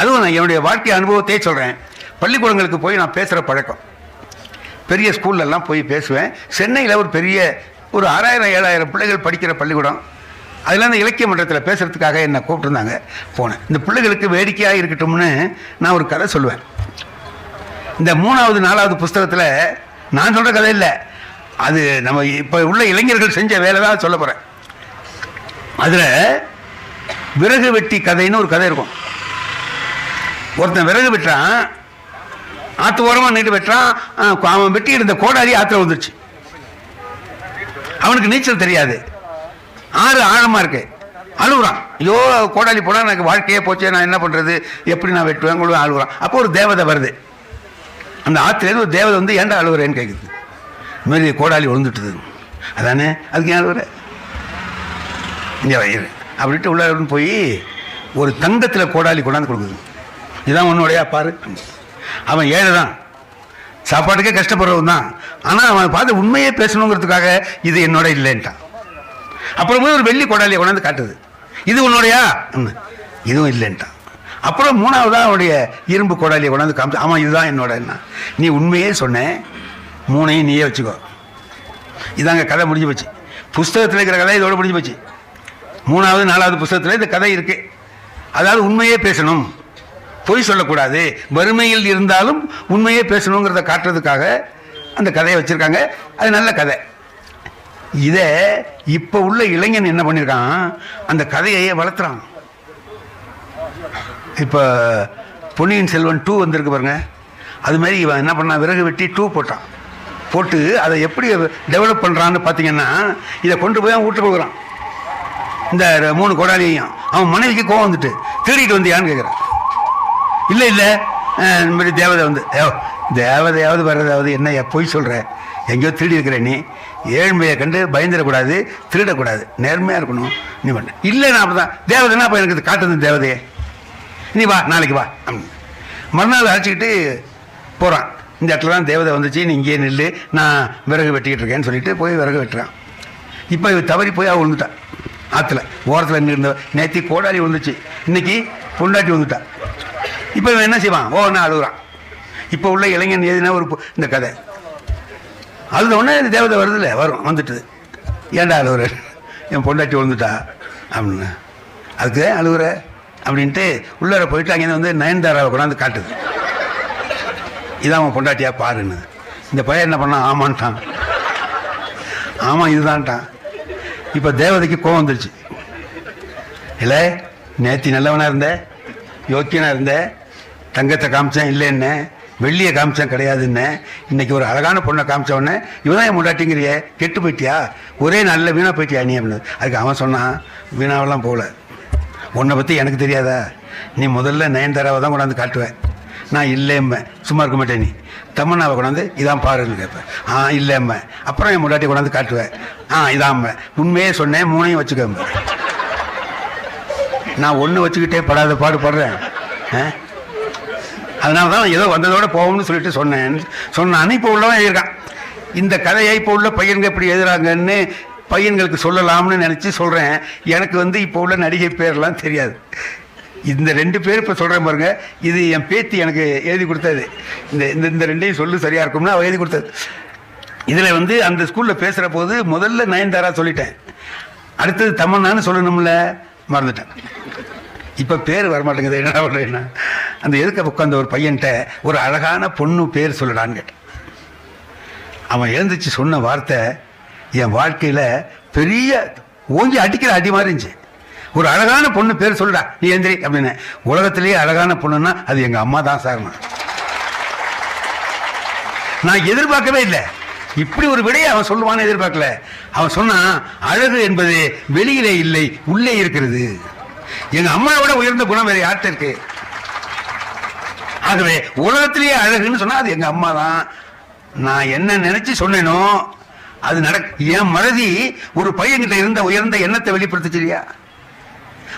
அதுவும் நான் என்னுடைய வாழ்க்கை அனுபவத்தையே சொல்கிறேன் பள்ளிக்கூடங்களுக்கு போய் நான் பேசுகிற பழக்கம். பெரிய ஸ்கூல்லலாம் போய் பேசுவேன். சென்னையில் ஒரு பெரிய ஒரு ஆறாயிரம் ஏழாயிரம் பிள்ளைகள் படிக்கிற பள்ளிக்கூடம். அதில் அந்த இலக்கிய மன்றத்தில் பேசுகிறதுக்காக என்னை கூப்பிட்டுருந்தாங்க. போனேன். இந்த பிள்ளைகளுக்கு வேடிக்கையாக இருக்கட்டும்னு நான் ஒரு கதை சொல்லுவேன். இந்த மூணாவது நாலாவது புஸ்தகத்தில் நான் சொல்கிற கதை இல்லை. அது நம்ம இப்போ உள்ள இளைஞர்கள் செஞ்ச வேலை தான் சொல்ல போகிறேன் அதில் விறகு வெட்டி கதைன்னு ஒரு கதை இருக்கும். ஒருத்தன் விறகு வெட்டுறான் ஆற்று ஓரமாக நின்று வெட்டுறான் அவன் வெட்டி இருந்த கோடாரி ஆற்றுல வந்துருச்சு அவனுக்கு நீச்சல் தெரியாது. ஆறு ஆழமாக இருக்கு. அழுகுறான். ஐயோ கோடாலி போனால் எனக்கு வாழ்க்கையே போச்சு நான் என்ன பண்ணுறது எப்படி நான் வெட்டுவேன்? கூட அழுகுறான். அப்போ ஒரு தேவதை வருது. அந்த ஆற்றுலேருந்து ஒரு தேவதை வந்து ஏன்டா அழுகுறேன்னு கேட்குது இதுமாரி கோடாலி விழுந்துட்டுது. அதானே? அதுக்கு ஏன் அழுகுற? இங்கே வயிறு அப்படின்ட்டு உள்ளார போய் ஒரு தங்கத்தில் கோடாலி கொண்டாந்து கொடுக்குது. இதான் உன்னுடைய பாரு. அவன் ஏழை தான். சாப்பாட்டுக்கே கஷ்டப்படுறவன் தான். ஆனால் அவன் பார்த்து உண்மையே பேசணுங்கிறதுக்காக இது என்னோட இல்லைன்ட்டான். அப்புறம் போய் ஒரு வெள்ளி கொடாலியை கொண்டாந்து காட்டுது. இது உன்னுடையா? இதுவும் இல்லைன்ட்டான். அப்புறம் மூணாவதாக அவனுடைய இரும்பு கொடாலியை கொண்டாந்து காமிச்சு ஆமாம் இதுதான் என்னோட என்ன நீ உண்மையே சொன்னேன் மூணையும் நீயே வச்சுக்கோ. இதாங்க கதை முடிஞ்சு போச்சு. புஸ்தகத்தில் இருக்கிற கதை இதோட முடிஞ்சு போச்சு. மூணாவது நாலாவது புஸ்தகத்தில் இந்த கதை இருக்கு. அதாவது உண்மையே பேசணும். பொய் சொல்லக்கூடாது. வறுமையில் இருந்தாலும் உண்மையே பேசணுங்கிறத காட்டுறதுக்காக அந்த கதையை வச்சுருக்காங்க. அது நல்ல கதை. இதை இப்போ உள்ள இளைஞன் என்ன பண்ணியிருக்கான் அந்த கதையையே வளர்த்துறான். இப்போ பொன்னியின் செல்வன் டூ வந்திருக்கு பாருங்க. அது மாதிரி இவன் என்ன பண்ணான்? விறகு வெட்டி டூ போட்டான். போட்டு அதை எப்படி டெவலப் பண்ணுறான்னு பார்த்தீங்கன்னா இதை கொண்டு போய் அவன் வீட்டுக்கு கொடுக்குறான். இந்த மூணு கொடாலியையும் அவன் மனைவிக்கு கோவம் வந்துட்டு திருடிட்டு வந்தியான்னு கேட்குறான் இல்லை இல்லை. இந்த மாதிரி தேவதை வந்து ஏ தேவதையாவது வர்றதாவது என்ன பொய் சொல்கிற எங்கேயோ திருடி இருக்கிற நீ. ஏழ்மையை கண்டு பயந்துடக்கூடாது திருடக்கூடாது. நேர்மையாக இருக்கணும். நீ பண்ண. இல்லை நான் அப்போ தான் தேவதைனா அப்போ எனக்கு இது காட்டுது தேவதையே. நீ வா நாளைக்கு வா. மறுநாள் அழைச்சிக்கிட்டு போகிறான் இந்த இடத்துல தான் தேவதை வந்துச்சு. நீ இங்கேயே நில்லு. நான் விறகு வெட்டிக்கிட்டு இருக்கேன்னு சொல்லிட்டு போய் விறகு வெட்டுறான். இப்போ இவ தவறி போய் அவள் விழுந்துட்டான் ஆற்றுல ஓரத்தில் நின்று நேற்று கோடாலி விழுந்துச்சு இன்னைக்கு பொண்டாட்டி வந்துட்டான் இப்போ இவன் என்ன செய்வான்? ஓ அழுகுறான். இப்போ உள்ள இளைஞன் எதுனா ஒரு பு- இந்த கதை. அழுத உடனே இந்த தேவதை வருதுல்ல வரும் வந்துட்டுது. ஏன்டா அழுகுற என் பொண்டாட்டி விழுந்துட்டா அப்படின்னு. அதுக்கு அழுகுற அப்படின்ட்டு உள்ளார போயிட்டு அங்கேருந்து வந்து நயன்தாராவை கொண்டாந்து காட்டுது. இதான் அவன் பொண்டாட்டியா பாருன்னு. இந்த பையன் என்ன பண்ணான்? ஆமான்ட்டான். ஆமாம் இதுதான்ட்டான். இப்போ தேவதைக்கு கோவம் வந்துருச்சு. இல்லை நேத்தி நல்லவனா இருந்த யோக்கியனா இருந்த தங்கத்தை காமிச்சேன் இல்லைன்னு வெள்ளியை காமிச்சேன் கிடையாதுன்னு இன்னைக்கு ஒரு அழகான பொண்ணை காமிச்ச உடனே என் முண்டாட்டிங்கிறிய கெட்டு போயிட்டியா? ஒரே நல்ல வீணா போயிட்டியா நீ? அப்படின்னு. அதுக்கு அவன் சொன்னான் வீணாவெல்லாம் போகல. உன்னை பற்றி எனக்கு தெரியாதா? நீ முதல்ல நயன்தாராவை தான் கொண்டாந்து காட்டுவேன் நான் இல்லைம்மா. சும்மா இருக்க மாட்டேன் நீ. தமன்னாவை கொண்டாந்து இதான் பாருன்னு கேட்பேன். ஆ இல்லைம்மா. அப்புறம் என் முன்னாடி கொண்டாந்து காட்டுவேன். ஆ இதாம்மா. உண்மையே சொன்னேன் மூணையும் வச்சுக்கோங்க. நான் ஒன்று வச்சுக்கிட்டே படாத பாடு படுறேன். ஆ? அதனால தான் ஏதோ வந்ததோட போகும்னு சொல்லிட்டு சொன்னேன். சொன்னான்னு இப்போ உள்ளவன் இருக்கான். இந்த கதையை இப்போ உள்ள பையன்கள் எப்படி எழுதுறாங்கன்னு பையன்களுக்கு சொல்லலாம்னு நினச்சி சொல்கிறேன் எனக்கு வந்து இப்போ உள்ள நடிகை பேர்லாம் தெரியாது. இந்த ரெண்டு பேர் இப்போ சொல்கிறேன் பாருங்க. இது என் பேத்தி எனக்கு எழுதி கொடுத்தது. இந்த இந்த இந்த ரெண்டையும் சொல்லு சரியாக இருக்கும்னு அவள் எழுதி கொடுத்தது. இதில் வந்து அந்த ஸ்கூலில் பேசுகிற போது முதல்ல நயன்தாரா சொல்லிட்டேன். அடுத்தது தமன்னான்னு சொல்லணும்ல மறந்துட்டேன். இப்போ பேர் வரமாட்டேங்குது. என்ன? பண்ணுறேன்னா அந்த எதுக்க உட்காந்த ஒரு பையன்கிட்ட ஒரு அழகான பொண்ணு பேர் சொல்லடான்னு கேட்டேன். அவன் எழுந்துச்சு சொன்ன வார்த்தை என் வாழ்க்கையில் பெரிய ஓங்கி அடிக்கிற அடி மாதிரி இருந்துச்சு. ஒரு அழகான பொண்ணு பேர் சொல்லுடா நீ எந்திரி அப்படின்னு. உலகத்திலேயே அழகான பொண்ணுன்னா அது எங்கள் அம்மா தான் சார் நான் எதிர்பார்க்கவே இல்லை. இப்படி ஒரு விடையை அவன் சொல்லுவான்னு எதிர்பார்க்கல. அவன் சொன்னான் அழகு என்பது வெளியிலே இல்லை உள்ளே இருக்கிறது. எங்க அம்மாவோட உயர்ந்த குணம் வேறு யார்கிட்ட இருக்கு? ஆகவே உலகத்திலேயே அழகுன்னு சொன்னால் அது எங்கள் அம்மா தான். நான் என்ன நினச்சி சொன்னேனோ அது நட என் மறதி ஒரு பையன்கிட்ட இருந்த உயர்ந்த எண்ணத்தை வெளிப்படுத்துச்சு இல்லையா?